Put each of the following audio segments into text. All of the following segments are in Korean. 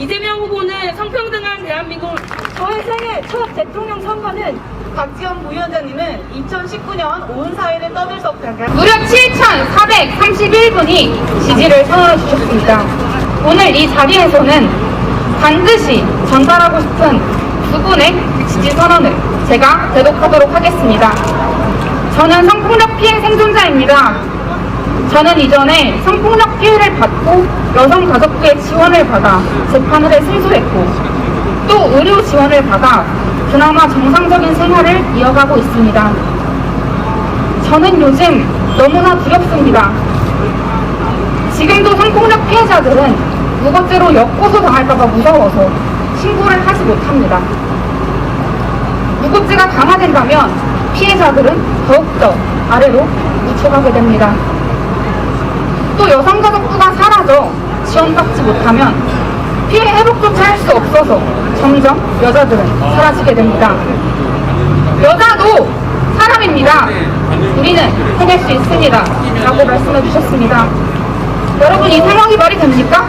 이재명 후보는 성평등한 대한민국 저의 생애 첫 대통령 선거는 박지원 부위원장님은 2019년 온 사회를 떠들 수 없다가 무려 7,431분이 지지를 선언해주셨습니다. 오늘 이 자리에서는 반드시 전달하고 싶은 두 분의 지지 선언을 제가 대독하도록 하겠습니다. 저는 성폭력 피해 생존자입니다. 저는 이전에 성폭력 피해를 받고 여성 가족부의 지원을 받아 재판을 해 승소했고 또 의료 지원을 받아 그나마 정상적인 생활을 이어가고 있습니다. 저는 요즘 너무나 두렵습니다. 지금도 성폭력 피해자들은 무고죄로 역고소 당할까봐 무서워서 신고를 하지 못합니다. 무고죄가 강화된다면 피해자들은 더욱더 아래로 묻혀가게 됩니다. 또 여성가족부가 사라져 지원받지 못하면 피해 회복조차 할 수 없어서 점점 여자들은 사라지게 됩니다. 여자도 사람입니다. 우리는 해낼 수 있습니다. 라고 말씀해 주셨습니다. 여러분 이 상황이 말이 됩니까?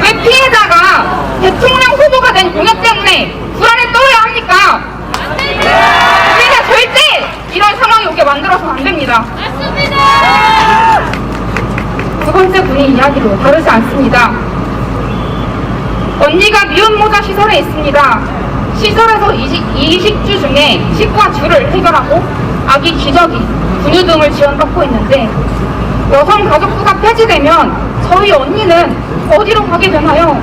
왜 피해자가 대통령 후보가 된 공약 때문에 불안에 떨어야 합니까? 우리는 절대 이런 상황이 오게 만들어서는 안 됩니다. 두 번째 분의 이야기도 다르지 않습니다. 언니가 미혼모자 시설에 있습니다. 시설에서 이식, 이식주 중에 치과 주를 해결하고 아기 기저귀, 분유 등을 지원받고 있는데 여성 가족부가 폐지되면 저희 언니는 어디로 가게 되나요?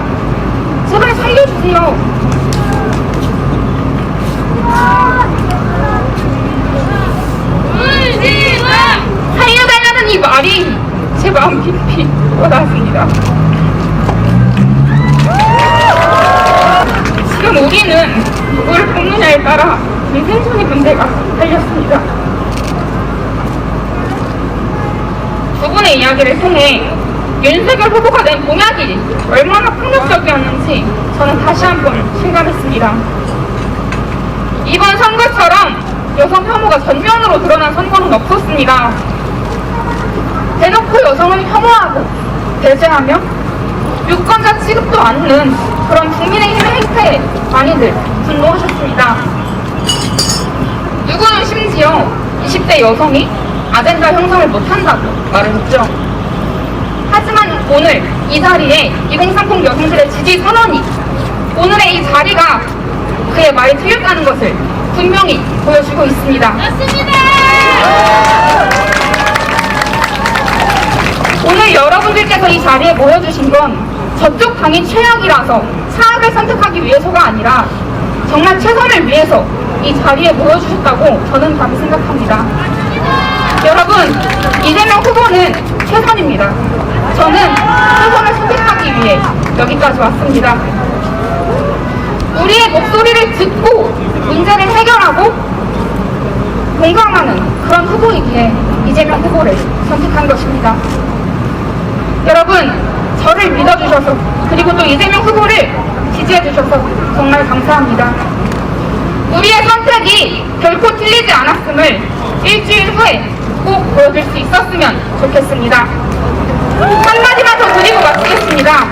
제발 살려주세요. 살려달라는 이 말이 제 마음 깊이 와닿습니다. 지금 우리는 누구를 뽑느냐에 따라 이 생존의 문제가 달렸습니다. 두 분의 이야기를 통해 윤석열 후보가 낸 공약이 얼마나 폭력적이었는지 저는 다시 한번 실감했습니다. 이번 선거처럼 여성 혐오가 전면으로 드러난 선거는 없었습니다. 대놓고 여성을 혐오하고 배제하며 유권자 취급도 않는 그런 국민의힘의 행태에 많이들 분노하셨습니다. 누구는 심지어 20대 여성이 아젠다 형성을 못한다고 말을 했죠. 하지만 오늘 이 자리에 2030 여성들의 지지 선언이 오늘의 이 자리가 그의 말이 틀렸다는 것을 분명히 보여주고 있습니다. 오늘 여러분들께서 이 자리에 모여주신 건 저쪽 당이 최악이라서 사악을 선택하기 위해서가 아니라 정말 최선을 위해서 이 자리에 모여주셨다고 저는 감히 생각합니다. 여러분, 이재명 후보는 최선입니다. 저는 최선을 선택하기 위해 여기까지 왔습니다. 우리의 목소리를 듣고 문제를 해결하고 공감하는 그런 후보이기에 이재명 후보를 선택한 것입니다. 여러분, 저를 믿어주셔서 그리고 또 이재명 후보를 지지해주셔서 정말 감사합니다. 우리의 선택이 결코 틀리지 않았음을 일주일 후에 꼭 보여줄 수 있었으면 좋겠습니다. 한마디만 더 드리고 마치겠습니다.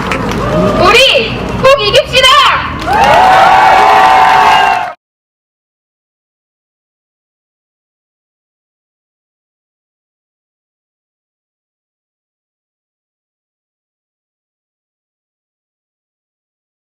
우리 꼭!